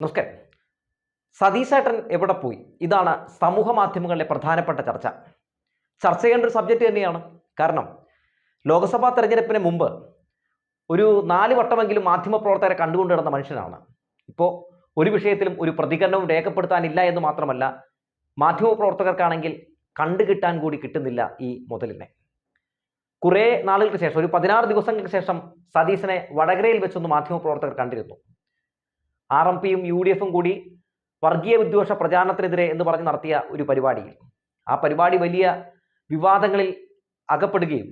നമസ്കാരം. സതീശേട്ടൻ എവിടെ പോയി? ഇതാണ് സമൂഹ മാധ്യമങ്ങളിലെ പ്രധാനപ്പെട്ട ചർച്ച. ചർച്ച ചെയ്യേണ്ട ഒരു സബ്ജക്റ്റ് തന്നെയാണ്. കാരണം ലോക്സഭാ തെരഞ്ഞെടുപ്പിന് മുമ്പ് ഒരു നാല് വട്ടമെങ്കിലും മാധ്യമപ്രവർത്തകരെ കണ്ടുകൊണ്ട് കിടന്ന മനുഷ്യനാണ്. ഇപ്പോൾ ഒരു വിഷയത്തിലും ഒരു പ്രതികരണവും രേഖപ്പെടുത്താനില്ല എന്ന് മാത്രമല്ല മാധ്യമപ്രവർത്തകർക്കാണെങ്കിൽ കണ്ടു കിട്ടാൻ കൂടി കിട്ടുന്നില്ല ഈ മുതലിനെ. കുറേ നാളുകൾക്ക് ശേഷം ഒരു പതിനാറ് ദിവസങ്ങൾക്ക് ശേഷം സതീശനെ വടകരയിൽ വെച്ചൊന്ന് മാധ്യമപ്രവർത്തകർ കണ്ടിരുന്നു. ആർ എം പിയും യു ഡി എഫും കൂടി വർഗീയ വിദ്വേഷ പ്രചാരണത്തിനെതിരെ എന്ന് പറഞ്ഞ് നടത്തിയ ഒരു പരിപാടിയിൽ. ആ പരിപാടി വലിയ വിവാദങ്ങളിൽ അകപ്പെടുകയും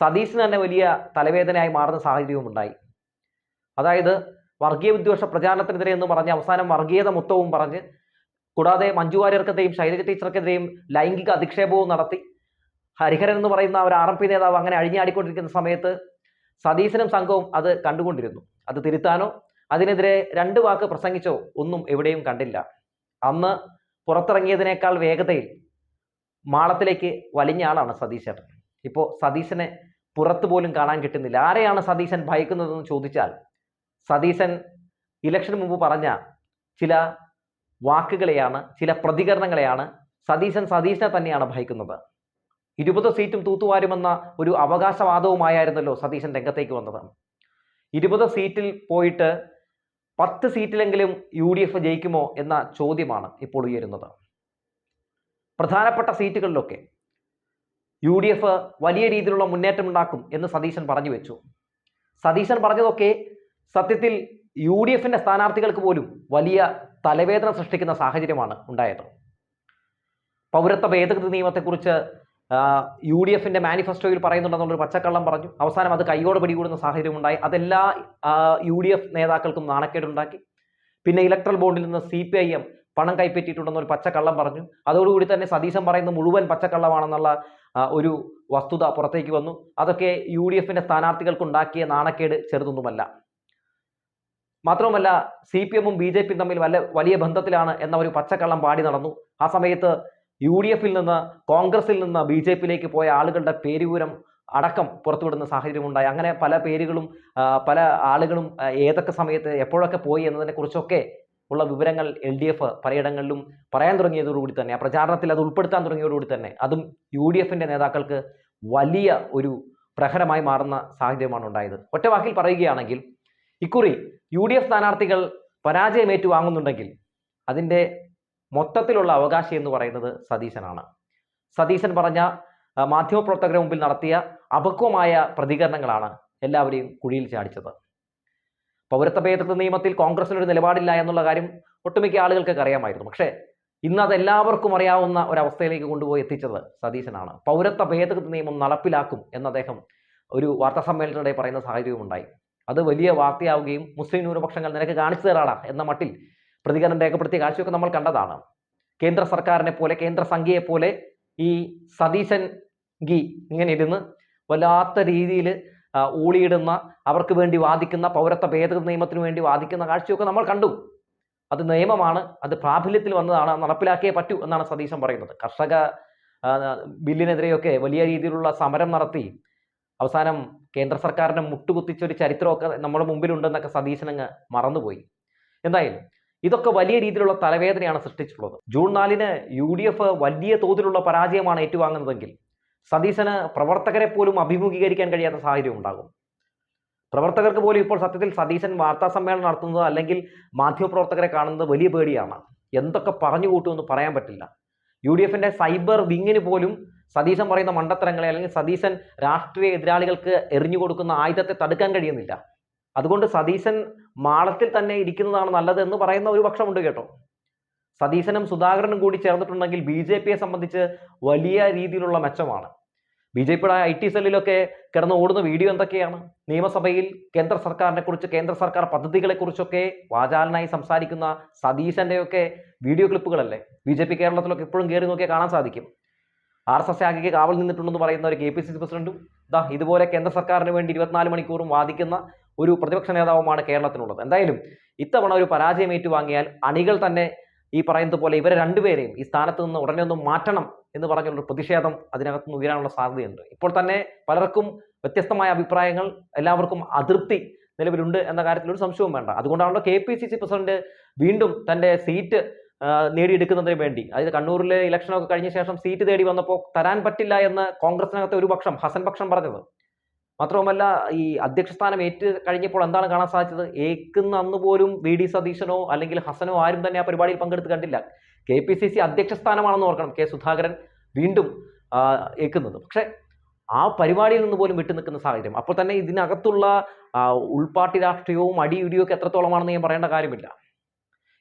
സതീശന് തന്നെ വലിയ തലവേദനയായി മാറുന്ന സാഹചര്യവും ഉണ്ടായി. അതായത് വർഗീയ വിദ്വേഷ പ്രചാരണത്തിനെതിരെ എന്ന് പറഞ്ഞ് അവസാനം വർഗീയത മൊത്തവും പറഞ്ഞ് കൂടാതെ മഞ്ജു വാര്യർക്കെതിരെയും ശൈലജ ടീച്ചർക്കെതിരെയും ലൈംഗിക അധിക്ഷേപവും നടത്തി. ഹരിഹരൻ എന്ന് പറയുന്ന ഒരു ആർ എം പി നേതാവ് അങ്ങനെ അഴിഞ്ഞാടിക്കൊണ്ടിരിക്കുന്ന സമയത്ത് സതീശനും സംഘവും അത് കണ്ടുകൊണ്ടിരുന്നു. അത് തിരുത്താനോ അതിനെതിരെ രണ്ട് വാക്ക് പ്രസംഗിച്ചോ ഒന്നും എവിടെയും കണ്ടില്ല. അന്ന് പുറത്തിറങ്ങിയതിനേക്കാൾ വേഗതയിൽ മാളത്തിലേക്ക് വലിഞ്ഞ ആളാണ് സതീശേട്ടൻ. ഇപ്പോൾ സതീശനെ പുറത്തുപോലും കാണാൻ കിട്ടുന്നില്ല. ആരെയാണ് സതീശൻ ഭയക്കുന്നതെന്ന് ചോദിച്ചാൽ സതീശൻ ഇലക്ഷന് മുമ്പ് പറഞ്ഞ ചില വാക്കുകളെയാണ് ചില പ്രതികരണങ്ങളെയാണ് സതീശൻ സതീശനെ തന്നെയാണ് ഭയക്കുന്നത്. ഇരുപത് സീറ്റും തൂത്തുവാരുമെന്ന ഒരു അവകാശവാദവുമായിരുന്നല്ലോ സതീശൻ രംഗത്തേക്ക് വന്നത്. ഇരുപത് സീറ്റിൽ പോയിട്ട് പത്ത് സീറ്റിലെങ്കിലും യു ഡി എഫ് ജയിക്കുമോ എന്ന ചോദ്യമാണ് ഇപ്പോൾ ഉയരുന്നത്. പ്രധാനപ്പെട്ട സീറ്റുകളിലൊക്കെ യു ഡി എഫ് വലിയ രീതിയിലുള്ള മുന്നേറ്റം ഉണ്ടാക്കും എന്ന് സതീശൻ പറഞ്ഞു വെച്ചു. സതീശൻ പറഞ്ഞതൊക്കെ സത്യത്തിൽ യു ഡി എഫിന്റെ സ്ഥാനാർത്ഥികൾക്ക് പോലും വലിയ തലവേദന സൃഷ്ടിക്കുന്ന സാഹചര്യമാണ് ഉണ്ടായത്. പൗരത്വ ഭേദഗതി നിയമത്തെക്കുറിച്ച് യു ഡി എഫിന്റെ മാനിഫെസ്റ്റോയിൽ പറയുന്നുണ്ടെന്നുള്ളൊരു പച്ചക്കള്ളം പറഞ്ഞു. അവസാനം അത് കൈയോടെ പിടികൂടുന്ന സാഹചര്യം ഉണ്ടായി അതെല്ലാ യു ഡി എഫ് നേതാക്കൾക്കും നാണക്കേടുണ്ടാക്കി. പിന്നെ ഇലക്ട്രൽ ബോണ്ടിൽ നിന്ന് സി പി ഐ എം പണം കൈപ്പറ്റിയിട്ടുണ്ടെന്നൊരു പച്ചക്കള്ളം പറഞ്ഞു. അതോടുകൂടി തന്നെ സതീശൻ പറയുന്ന മുഴുവൻ പച്ചക്കള്ളമാണെന്നുള്ള ഒരു വസ്തുത പുറത്തേക്ക് വന്നു. അതൊക്കെ യു ഡി എഫിന്റെ സ്ഥാനാർത്ഥികൾക്കുണ്ടാക്കിയ നാണക്കേട് ചെറുതൊന്നുമല്ല. മാത്രവുമല്ല സി പി എമ്മും ബി ജെ പിയും തമ്മിൽ വല്ല വലിയ ബന്ധത്തിലാണ് എന്ന ഒരു പച്ചക്കള്ളം പാടി നടന്നു. ആ സമയത്ത് യു ഡി എഫിൽ നിന്ന് കോൺഗ്രസിൽ നിന്ന് ബി ജെ പിയിലേക്ക് പോയ ആളുകളുടെ പേരുവിവരം അടക്കം പുറത്തുവിടുന്ന സാഹചര്യമുണ്ടായി. അങ്ങനെ പല പേരുകളും പല ആളുകളും ഏതൊക്കെ സമയത്ത് എപ്പോഴൊക്കെ പോയി എന്നതിനെ കുറിച്ചൊക്കെ ഉള്ള വിവരങ്ങൾ എൽ ഡി എഫ് പലയിടങ്ങളിലും പറയാൻ തുടങ്ങിയതോടുകൂടി തന്നെ ആ പ്രചാരണത്തിൽ അത് ഉൾപ്പെടുത്താൻ തുടങ്ങിയതോടുകൂടി തന്നെ അതും യു ഡി എഫിന്റെ നേതാക്കൾക്ക് വലിയ ഒരു പ്രഹരമായി മാറുന്ന സാഹചര്യമാണ് ഉണ്ടായത്. ഒറ്റവാക്കിൽ പറയുകയാണെങ്കിൽ ഇക്കുറി യു ഡി എഫ് സ്ഥാനാർത്ഥികൾ പരാജയമേറ്റു വാങ്ങുന്നുണ്ടെങ്കിൽ അതിന്റെ മൊത്തത്തിലുള്ള അവകാശി എന്ന് പറയുന്നത് സതീശനാണ്. സതീശൻ പറഞ്ഞ മാധ്യമപ്രവർത്തകരുടെ മുമ്പിൽ നടത്തിയ അപക്വമായ പ്രതികരണങ്ങളാണ് എല്ലാവരെയും കുഴിയിൽ ചാടിച്ചത്. പൗരത്വ ഭേദഗതി നിയമത്തിൽ കോൺഗ്രസിനൊരു നിലപാടില്ല എന്നുള്ള കാര്യം ഒട്ടുമിക്ക ആളുകൾക്കൊക്കെ അറിയാമായിരുന്നു. പക്ഷേ ഇന്ന് അത് എല്ലാവർക്കും അറിയാവുന്ന ഒരവസ്ഥയിലേക്ക് കൊണ്ടുപോയി എത്തിച്ചത് സതീശനാണ്. പൗരത്വ ഭേദഗതി നിയമം നടപ്പിലാക്കും എന്ന് അദ്ദേഹം ഒരു വാർത്താ സമ്മേളനത്തിനിടെ പറയുന്ന സാഹചര്യവും ഉണ്ടായി അത് വലിയ വാർത്തയാവുകയും മുസ്ലിം ന്യൂനപക്ഷങ്ങൾ നിനക്ക് കാണിച്ചു തരാടാ എന്ന മട്ടിൽ പ്രതികരണം രേഖപ്പെടുത്തിയ കാഴ്ചയൊക്കെ നമ്മൾ കണ്ടതാണ്. കേന്ദ്ര സർക്കാരിനെ പോലെ കേന്ദ്ര സംഖ്യയെ പോലെ ഈ സതീശൻ ഗി ഇങ്ങനെ ഇരുന്ന് വല്ലാത്ത രീതിയിൽ ഊളിയിടുന്ന അവർക്ക് വേണ്ടി വാദിക്കുന്ന പൗരത്വ ഭേദഗതി നിയമത്തിന് വേണ്ടി വാദിക്കുന്ന കാഴ്ചയൊക്കെ നമ്മൾ കണ്ടു. അത് നിയമമാണ് അത് പ്രാബല്യത്തിൽ വന്നതാണ് നടപ്പിലാക്കിയേ പറ്റൂ എന്നാണ് സതീശൻ പറയുന്നത്. കർഷക ബില്ലിനെതിരെയൊക്കെ വലിയ രീതിയിലുള്ള സമരം നടത്തി അവസാനം കേന്ദ്ര സർക്കാരിനെ മുട്ടുകുത്തിച്ചൊരു ചരിത്രമൊക്കെ നമ്മുടെ മുമ്പിലുണ്ടെന്നൊക്കെ സതീശൻ അങ്ങ് മറന്നുപോയി. എന്തായാലും ഇതൊക്കെ വലിയ രീതിയിലുള്ള തലവേദനയാണ് സൃഷ്ടിച്ചിട്ടുള്ളത്. ജൂൺ നാലിന് യു ഡി എഫ് വലിയ തോതിലുള്ള പരാജയമാണ് ഏറ്റുവാങ്ങുന്നതെങ്കിൽ സതീശന് പ്രവർത്തകരെ പോലും അഭിമുഖീകരിക്കാൻ കഴിയാത്ത സാഹചര്യം ഉണ്ടാകും. പ്രവർത്തകർക്ക് പോലും ഇപ്പോൾ സത്യത്തിൽ സതീശൻ വാർത്താ സമ്മേളനം നടത്തുന്നത് അല്ലെങ്കിൽ മാധ്യമപ്രവർത്തകരെ കാണുന്നത് വലിയ പേടിയാണ്. എന്തൊക്കെ പറഞ്ഞു കൂട്ടുമെന്ന് പറയാൻ പറ്റില്ല. യു ഡി എഫിന്റെ സൈബർ വിങ്ങിന് പോലും സതീശൻ പറയുന്ന മണ്ടത്തരങ്ങളെ അല്ലെങ്കിൽ സതീശൻ രാഷ്ട്രീയ എതിരാളികൾക്ക് എറിഞ്ഞു കൊടുക്കുന്ന ആയുധത്തെ തടുക്കാൻ കഴിയുന്നില്ല. അതുകൊണ്ട് സതീശൻ മാളത്തിൽ തന്നെ ഇരിക്കുന്നതാണ് നല്ലത് എന്ന് പറയുന്ന ഒരു പക്ഷമുണ്ട് കേട്ടോ. സതീശനും സുധാകരനും കൂടി ചേർന്നിട്ടുണ്ടെങ്കിൽ ബി ജെ പിയെ സംബന്ധിച്ച് വലിയ രീതിയിലുള്ള മെച്ചമാണ്. ബി ജെ പിയുടെ ഐ ടി സെല്ലിലൊക്കെ കിടന്ന് ഓടുന്ന വീഡിയോ എന്തൊക്കെയാണ്? നിയമസഭയിൽ കേന്ദ്ര സർക്കാരിനെ കുറിച്ച് കേന്ദ്ര സർക്കാർ പദ്ധതികളെ കുറിച്ചൊക്കെ വാചാലനായി സംസാരിക്കുന്ന സതീശന്റെയൊക്കെ വീഡിയോ ക്ലിപ്പുകളല്ലേ? ബി ജെ പി കേരളത്തിലൊക്കെ ഇപ്പോഴും കയറി നോക്കിയാൽ കാണാൻ സാധിക്കും. ആർ എസ് എസ് ആകെ കാവൽ നിന്നിട്ടുണ്ടെന്ന് പറയുന്ന ഒരു കെ പി സി സി പ്രസിഡന്റും ഇതാ ഇതുപോലെ കേന്ദ്ര സർക്കാരിന് വേണ്ടി ഇരുപത്തിനാല് മണിക്കൂറും വാദിക്കുന്ന ഒരു പ്രതിപക്ഷ നേതാവുമാണ് കേരളത്തിനുള്ളത്. എന്തായാലും ഇത്തവണ ഒരു പരാജയം ഏറ്റുവാങ്ങിയാൽ അണികൾ തന്നെ ഈ പറയുന്നത് പോലെ ഇവരെ രണ്ടുപേരെയും ഈ സ്ഥാനത്ത് നിന്ന് ഉടനെ ഒന്ന് മാറ്റണം എന്ന് പറഞ്ഞുള്ള ഒരു പ്രതിഷേധം അതിനകത്ത് നിന്ന് ഉയരാനുള്ള സാധ്യതയുണ്ട്. ഇപ്പോൾ തന്നെ പലർക്കും വ്യത്യസ്തമായ അഭിപ്രായങ്ങൾ എല്ലാവർക്കും അതൃപ്തി നിലവിലുണ്ട് എന്ന കാര്യത്തിൽ ഒരു സംശയവും വേണ്ട. അതുകൊണ്ടാണല്ലോ K P C C president വീണ്ടും തന്റെ സീറ്റ് നേടിയെടുക്കുന്നതിന് വേണ്ടി അതായത് കണ്ണൂരിലെ ഇലക്ഷനൊക്കെ കഴിഞ്ഞ ശേഷം സീറ്റ് തേടി വന്നപ്പോൾ തരാൻ പറ്റില്ല എന്ന് കോൺഗ്രസിനകത്തെ ഒരു പക്ഷം ഹസൻ പക്ഷം പറഞ്ഞത്. മാത്രവുമല്ല ഈ അധ്യക്ഷസ്ഥാനം ഏറ്റ് കഴിഞ്ഞപ്പോൾ എന്താണ് കാണാൻ സാധിച്ചത്? ഏക്കുന്ന അന്ന് പോലും വി ഡി സതീശനോ അല്ലെങ്കിൽ ഹസനോ ആരും തന്നെ ആ പരിപാടിയിൽ പങ്കെടുത്ത് കണ്ടില്ല. കെ പി സി സി അധ്യക്ഷ സ്ഥാനമാണെന്ന് ഓർക്കണം. കെ സുധാകരൻ വീണ്ടും ഏക്കുന്നത്. പക്ഷേ ആ പരിപാടിയിൽ നിന്ന് പോലും വിട്ടു നിൽക്കുന്ന സാഹചര്യം. അപ്പോൾ തന്നെ ഇതിനകത്തുള്ള ഉൾപാർട്ടി രാഷ്ട്രീയവും അടിയിടിയും ഒക്കെ എത്രത്തോളമാണെന്ന് ഞാൻ പറയേണ്ട കാര്യമില്ല.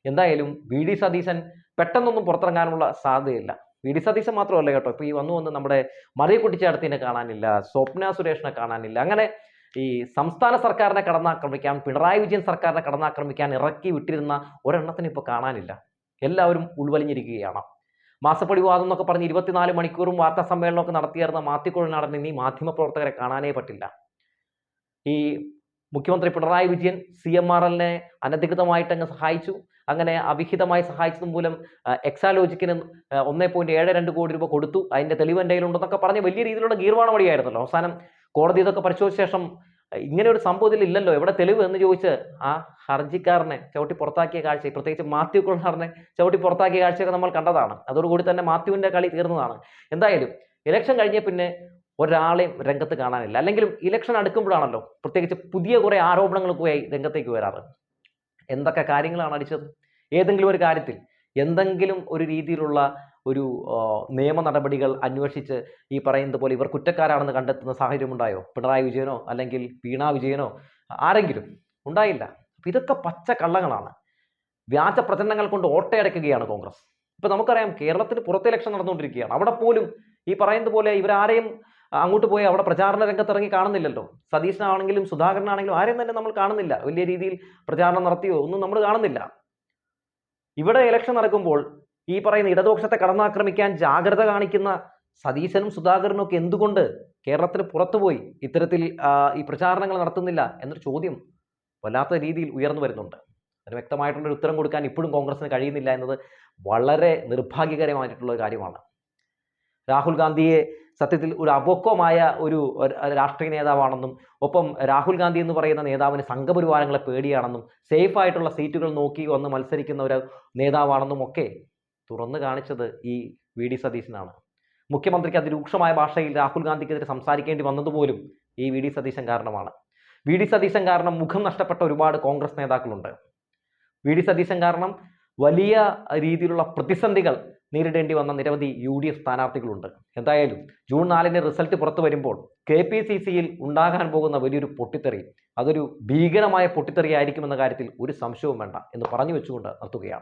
എന്തായാലും വി ഡി സതീശൻ പെട്ടെന്നൊന്നും പുറത്തിറങ്ങാനുള്ള സാധ്യതയില്ല. വി ഡി സതീശൻ മാത്രമല്ല കേട്ടോ. ഇപ്പോൾ ഈ വന്നു വന്ന് നമ്മുടെ മറിയ കുട്ടിച്ചാടത്തിനെ കാണാനില്ല സ്വപ്ന സുരേഷിനെ കാണാനില്ല. അങ്ങനെ ഈ സംസ്ഥാന സർക്കാരിനെ കടന്നാക്രമിക്കാൻ പിണറായി വിജയൻ സർക്കാരിനെ കടന്നാക്രമിക്കാൻ ഇറക്കി വിട്ടിരുന്ന ഒരെണ്ണത്തിന് ഇപ്പോൾ കാണാനില്ല. എല്ലാവരും ഉൾവലിഞ്ഞിരിക്കുകയാണ്. മാസപ്പടി വിവാദം എന്നൊക്കെ പറഞ്ഞ് ഇരുപത്തിനാല് മണിക്കൂറും വാർത്താ സമ്മേളനമൊക്കെ നടത്തിയായിരുന്ന നടത്തിയിരുന്ന നടന്ന ഇനി മാധ്യമപ്രവർത്തകരെ കാണാനേ പറ്റില്ല. ഈ മുഖ്യമന്ത്രി Pinarayi Vijayan C M R എല്ലിനെ അനധികൃതമായിട്ട് അങ്ങ് സഹായിച്ചു. അങ്ങനെ അവിഹിതമായി സഹായിച്ചത് മൂലം എക്സാലോജിക്കിന് ഒന്നേ പോയിന്റ് ഏഴ് രണ്ട് കോടി രൂപ കൊടുത്തു. അതിന്റെ തെളിവ് എന്റെ കയ്യിലുണ്ടെന്നൊക്കെ പറഞ്ഞ് വലിയ രീതിയിലുള്ള ഗീർവാണ വഴിയായിരുന്നല്ലോ. അവസാനം കോടതി ഇതൊക്കെ പരിശോധിച്ച ശേഷം ഇങ്ങനെ ഒരു സംഭവത്തിൽ ഇല്ലല്ലോ. എവിടെ തെളിവ് എന്ന് ചോദിച്ച് ആ ഹർജിക്കാരനെ ചവിട്ടി പുറത്താക്കിയ കാഴ്ച പ്രത്യേകിച്ച് മാത്യു കുളനാറിനെ ചവിട്ടി പുറത്താക്കിയ കാഴ്ചയൊക്കെ നമ്മൾ കണ്ടതാണ്. അതോടുകൂടി തന്നെ മാത്യുവിന്റെ കളി തീർന്നതാണ്. എന്തായാലും ഇലക്ഷൻ കഴിഞ്ഞ പിന്നെ ഒരാളെയും രംഗത്ത് കാണാനില്ല. അല്ലെങ്കിലും ഇലക്ഷൻ അടുക്കുമ്പോഴാണല്ലോ പ്രത്യേകിച്ച് പുതിയ കുറെ പോയി രംഗത്തേക്ക് വരാറ്. എന്തൊക്കെ കാര്യങ്ങളാണ് അടിച്ചത്? ഏതെങ്കിലും ഒരു കാര്യത്തിൽ എന്തെങ്കിലും ഒരു രീതിയിലുള്ള ഒരു നിയമ നടപടികൾ അന്വേഷിച്ച് ഈ പറയുന്നത് പോലെ ഇവർ കുറ്റക്കാരാണെന്ന് കണ്ടെത്തുന്ന സാഹചര്യം ഉണ്ടായോ പിണറായി വിജയനോ അല്ലെങ്കിൽ വീണ വിജയനോ? ആരെങ്കിലും ഉണ്ടായില്ല. ഇതൊക്കെ പച്ച കള്ളങ്ങളാണ്. വ്യാജ പ്രചരണങ്ങൾ കൊണ്ട് ഓട്ടയടക്കുകയാണ് കോൺഗ്രസ്. ഇപ്പൊ നമുക്കറിയാം കേരളത്തിന് പുറത്ത് ഇലക്ഷൻ നടന്നുകൊണ്ടിരിക്കുകയാണ്. അവിടെ പോലും ഈ പറയുന്നത് പോലെ ഇവരാരെയും അങ്ങോട്ട് പോയി അവിടെ പ്രചാരണ രംഗത്തിറങ്ങി കാണുന്നില്ലല്ലോ. സതീശനാണെങ്കിലും സുധാകരനാണെങ്കിലും ആരെയും തന്നെ നമ്മൾ കാണുന്നില്ല. വലിയ രീതിയിൽ പ്രചാരണം നടത്തിയോ ഒന്നും നമ്മൾ കാണുന്നില്ല. ഇവിടെ ഇലക്ഷൻ നടക്കുമ്പോൾ ഈ പറയുന്ന ഇടതുപക്ഷത്തെ കടന്നാക്രമിക്കാൻ ജാഗ്രത കാണിക്കുന്ന സതീശനും സുധാകരനും ഒക്കെ എന്തുകൊണ്ട് കേരളത്തിന് പുറത്തുപോയി ഇത്തരത്തിൽ ഈ പ്രചാരണങ്ങൾ നടത്തുന്നില്ല എന്നൊരു ചോദ്യം വല്ലാത്ത രീതിയിൽ ഉയർന്നു വരുന്നുണ്ട്. അതിന് വ്യക്തമായിട്ടുള്ളൊരു ഉത്തരം കൊടുക്കാൻ ഇപ്പോഴും കോൺഗ്രസിന് കഴിയുന്നില്ല എന്നത് വളരെ നിർഭാഗ്യകരമായിട്ടുള്ള ഒരു കാര്യമാണ്. രാഹുൽ ഗാന്ധിയെ സത്യത്തിൽ ഒരു അപക്വമായ ഒരു രാഷ്ട്രീയ നേതാവാണെന്നും ഒപ്പം രാഹുൽ ഗാന്ധി എന്ന് പറയുന്ന നേതാവിന് സംഘപരിവാരങ്ങളെ പേടിയാണെന്നും സേഫ് ആയിട്ടുള്ള സീറ്റുകൾ നോക്കി വന്ന് മത്സരിക്കുന്ന ഒരു നേതാവാണെന്നും ഒക്കെ തുറന്നു കാണിച്ചത് ഈ വി ഡി സതീശനാണ്. മുഖ്യമന്ത്രിക്ക് അതിരൂക്ഷമായ ഭാഷയിൽ രാഹുൽ ഗാന്ധിക്കെതിരെ സംസാരിക്കേണ്ടി വന്നതുപോലും ഈ വി ഡി സതീശൻ കാരണമാണ്. വി ഡി സതീശൻ കാരണം മുഖം നഷ്ടപ്പെട്ട ഒരുപാട് കോൺഗ്രസ് നേതാക്കളുണ്ട്. വി ഡി സതീശൻ കാരണം വലിയ രീതിയിലുള്ള പ്രതിസന്ധികൾ നേരിടേണ്ടി വന്ന നിരവധി യു ഡി എഫ് സ്ഥാനാർത്ഥികളുണ്ട്. എന്തായാലും ജൂൺ നാലിന് റിസൾട്ട് പുറത്തു വരുമ്പോൾ കെ പി സി സിയിൽ ഉണ്ടാകാൻ പോകുന്ന വലിയൊരു പൊട്ടിത്തെറി അതൊരു ഭീകരമായ പൊട്ടിത്തെറി ആയിരിക്കുമെന്ന കാര്യത്തിൽ ഒരു സംശയവും വേണ്ട എന്ന് പറഞ്ഞു വെച്ചുകൊണ്ട് നിർത്തുകയാണ്.